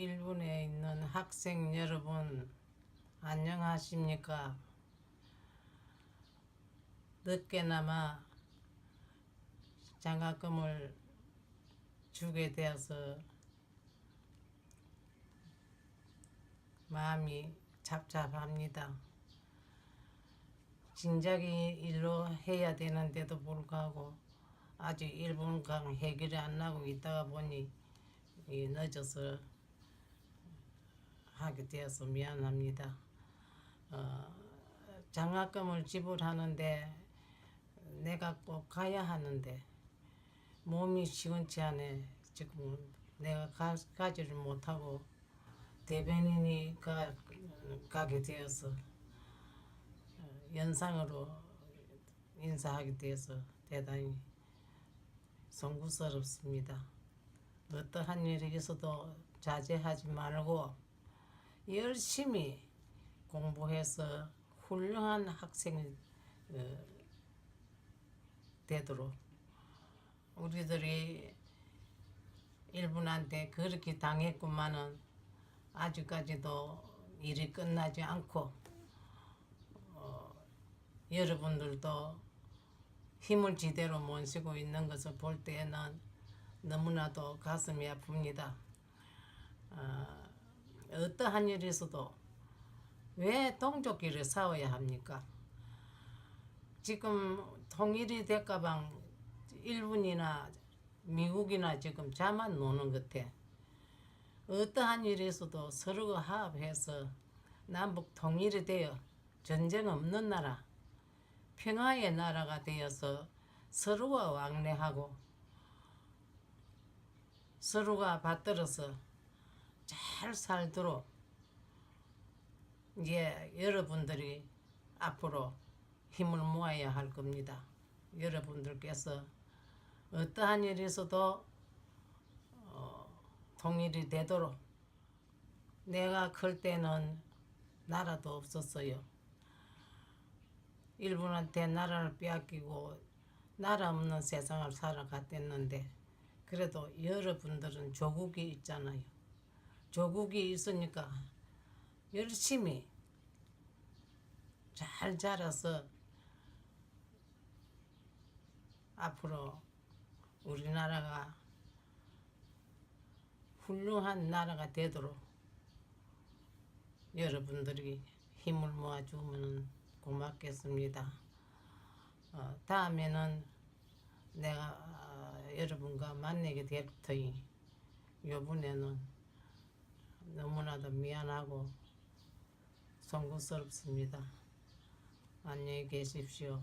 일본에 있는 학생 여러분 안녕하십니까? 늦게나마 장학금을 주게 되어서 마음이 잡잡합니다. 진작에 일로 해야 되는데도 불구하고 아직 일본강 해결이 안 나고 있다가 보니 이 늦어서 하게 되어서 미안합니다. 어, 장학금을 지불하는데 내가 꼭 가야 하는데 몸이 시원치 않네. 지금 내가 가, 가지를 못하고 대변인이 가, 가게 되어서 어, 연상으로 인사하게 되어서 대단히 송구스럽습니다. 어떠한 일이 있어도 자제하지 말고 열심히 공부해서 훌륭한 학생이 어, 되도록 우리들이 일본한테 그렇게 당했구만은 아직까지도 일이 끝나지 않고 어, 여러분들도 힘을 지대로 못 쓰고 있는 것을 볼 때에는 너무나도 가슴이 아픕니다. 어, 어떠한 있어도 왜 동족끼리 싸워야 합니까? 지금 통일이 될까방 일본이나 미국이나 지금 자만 노는 것 같아. 어떠한 일이 있어도 서로가 화합해서 남북 통일이 되어 전쟁 없는 나라, 평화의 나라가 되어서 서로가 왕래하고 서로가 받들어서 잘 살도록 이제 여러분들이 앞으로 힘을 모아야 할 겁니다. 여러분들께서 어떠한 있어도 어, 통일이 되도록 내가 클 때는 나라도 없었어요. 일본한테 나라를 빼앗기고 나라 없는 세상을 살아갔댔는데 그래도 여러분들은 조국이 있잖아요. 조국이 있으니까 열심히 잘 자라서 앞으로 우리나라가 훌륭한 나라가 되도록 여러분들이 힘을 모아주면 고맙겠습니다. 어, 다음에는 내가 어, 여러분과 만나게 될 터이 요번에는 너무나도 미안하고 송구스럽습니다. 안녕히 계십시오.